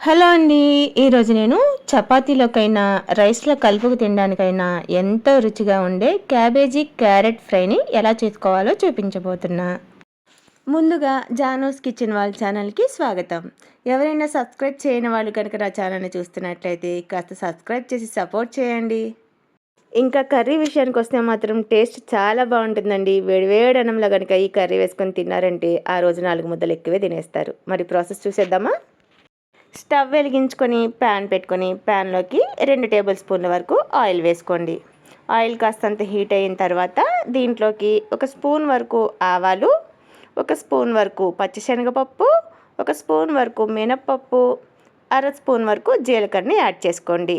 Hello అండి ఈరోజు నేను చపాతీలోకైనా రైస్లో కలుపుకు తినడానికైనా ఎంతో రుచిగా ఉండే క్యాబేజీ క్యారెట్ ఫ్రైని ఎలా చేసుకోవాలో చూపించబోతున్నా. ముందుగా జానోస్ కిచెన్ వాళ్ళ ఛానల్కి స్వాగతం. ఎవరైనా సబ్స్క్రైబ్ చేయని వాళ్ళు కనుక నా ఛానల్ని చూస్తున్నట్లయితే కాస్త సబ్స్క్రైబ్ చేసి సపోర్ట్ చేయండి. ఇంకా కర్రీ విషయానికి వస్తే మాత్రం టేస్ట్ చాలా బాగుంటుందండి. వేడివేడి అన్నంలో కనుక ఈ కర్రీ వేసుకొని తిన్నారంటే ఆ రోజు నాలుగు ముద్దలు ఎక్కువే తినేస్తారు. మరి ప్రాసెస్ చూసేద్దామా? స్టవ్ వెలిగించుకొని ప్యాన్ పెట్టుకొని ప్యాన్లోకి రెండు టేబుల్ స్పూన్ల వరకు ఆయిల్ వేసుకోండి. ఆయిల్ కాస్తంత హీట్ అయిన తర్వాత దీంట్లోకి ఒక స్పూన్ వరకు ఆవాలు ఒక స్పూన్ వరకు పచ్చిశనగపప్పు ఒక స్పూన్ వరకు మినప్పప్పు అర స్పూన్ వరకు జీలకర్రని యాడ్ చేసుకోండి.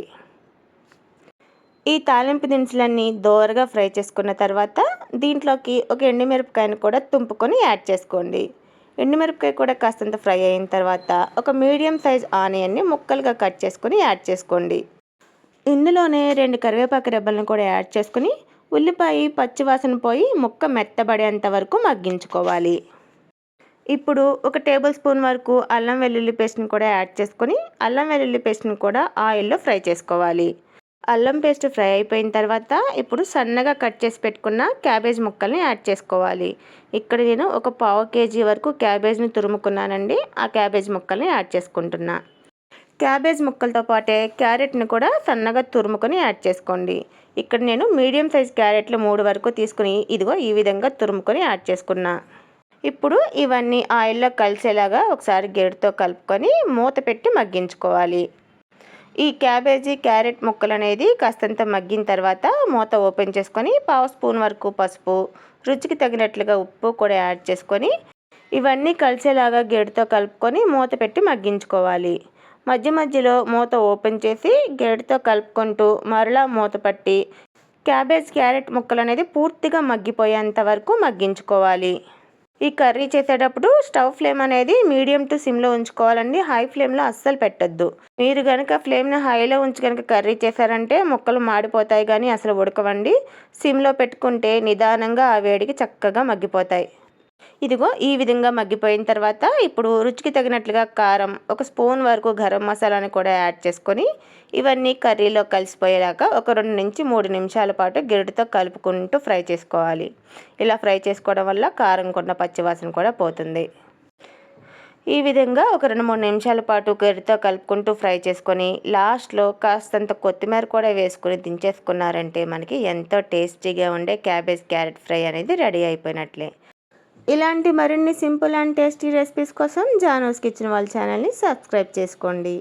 ఈ తాలింపు దినుసులన్నీ దోరగా ఫ్రై చేసుకున్న తర్వాత దీంట్లోకి ఒక ఎండుమిరపకాయను కూడా తుంపుకొని యాడ్ చేసుకోండి. ఎండుమిరపకాయ కూడా కాస్తంత ఫ్రై అయిన తర్వాత ఒక మీడియం సైజ్ ఆనియన్ని ముక్కలుగా కట్ చేసుకొని యాడ్ చేసుకోండి. ఇందులోనే రెండు కరివేపాకు రెబ్బలను కూడా యాడ్ చేసుకుని ఉల్లిపాయ పచ్చివాసన పోయి ముక్క మెత్తబడేంత వరకు మగ్గించుకోవాలి. ఇప్పుడు ఒక టేబుల్ స్పూన్ వరకు అల్లం వెల్లుల్లి పేస్ట్ని కూడా యాడ్ చేసుకొని అల్లం వెల్లుల్లి పేస్ట్ని కూడా ఆయిల్లో ఫ్రై చేసుకోవాలి. అల్లం పేస్ట్ ఫ్రై అయిపోయిన తర్వాత ఇప్పుడు సన్నగా కట్ చేసి పెట్టుకున్న క్యాబేజ్ ముక్కల్ని యాడ్ చేసుకోవాలి. ఇక్కడ నేను ఒక పావు కేజీ వరకు క్యాబేజ్ని తురుముకున్నానండి. ఆ క్యాబేజ్ ముక్కల్ని యాడ్ చేసుకుంటున్నా. క్యాబేజ్ ముక్కలతో పాటే క్యారెట్ని కూడా సన్నగా తురుముకొని యాడ్ చేసుకోండి. ఇక్కడ నేను మీడియం సైజ్ క్యారెట్లు మూడు వరకు తీసుకుని ఇదిగో ఈ విధంగా తురుముకొని యాడ్ చేసుకున్నా. ఇప్పుడు ఇవన్నీ ఆయిల్లో కలిసేలాగా ఒకసారి గేడుతో కలుపుకొని మూత పెట్టి మగ్గించుకోవాలి. ఈ క్యాబేజీ క్యారెట్ ముక్కలు అనేది కాస్తంత మగ్గిన తర్వాత మూత ఓపెన్ చేసుకొని పావు స్పూన్ వరకు పసుపు రుచికి తగినట్లుగా ఉప్పు కూడా యాడ్ చేసుకొని ఇవన్నీ కలిసేలాగా గేడుతో కలుపుకొని మూత పెట్టి మగ్గించుకోవాలి. మధ్య మధ్యలో మూత ఓపెన్ చేసి గేడుతో కలుపుకుంటూ మరలా మూత పట్టి క్యాబేజ్ క్యారెట్ ముక్కలు అనేది పూర్తిగా మగ్గిపోయేంత వరకు మగ్గించుకోవాలి. ఈ కర్రీ చేసేటప్పుడు స్టవ్ ఫ్లేమ్ అనేది మీడియం టు సిమ్లో ఉంచుకోవాలండి. హై ఫ్లేమ్లో అస్సలు పెట్టద్దు. మీరు కనుక ఫ్లేమ్ని హైలో ఉంచి కనుక కర్రీ చేశారంటే ముక్కలు మాడిపోతాయి కానీ అసలు ఉడకవండి. సిమ్లో పెట్టుకుంటే నిదానంగా ఆ వేడికి చక్కగా మగ్గిపోతాయి. ఇదిగో ఈ విధంగా మగ్గిపోయిన తర్వాత ఇప్పుడు రుచికి తగినట్లుగా కారం ఒక స్పూన్ వరకు గరం మసాలాని కూడా యాడ్ చేసుకొని ఇవన్నీ కర్రీలో కలిసిపోయేలాగా ఒక రెండు నుంచి మూడు నిమిషాల పాటు గిరటితో కలుపుకుంటూ ఫ్రై చేసుకోవాలి. ఇలా ఫ్రై చేసుకోవడం వల్ల కారం కొన్న పచ్చివాసన కూడా పోతుంది. ఈ విధంగా ఒక రెండు మూడు నిమిషాల పాటు గరితో కలుపుకుంటూ ఫ్రై చేసుకొని లాస్ట్లో కాస్తంత కొత్తిమీర కూడా వేసుకొని దించేసుకున్నారంటే మనకి ఎంతో టేస్టీగా ఉండే క్యాబేజ్ క్యారెట్ ఫ్రై అనేది రెడీ అయిపోయినట్లే. ఇలాంటి మరిన్ని సింపుల్ అండ్ టేస్టీ రెసిపీస్ కోసం జానోస్ కిచెన్ వాళ్ళ ఛానల్ని సబ్స్క్రైబ్ చేసుకోండి.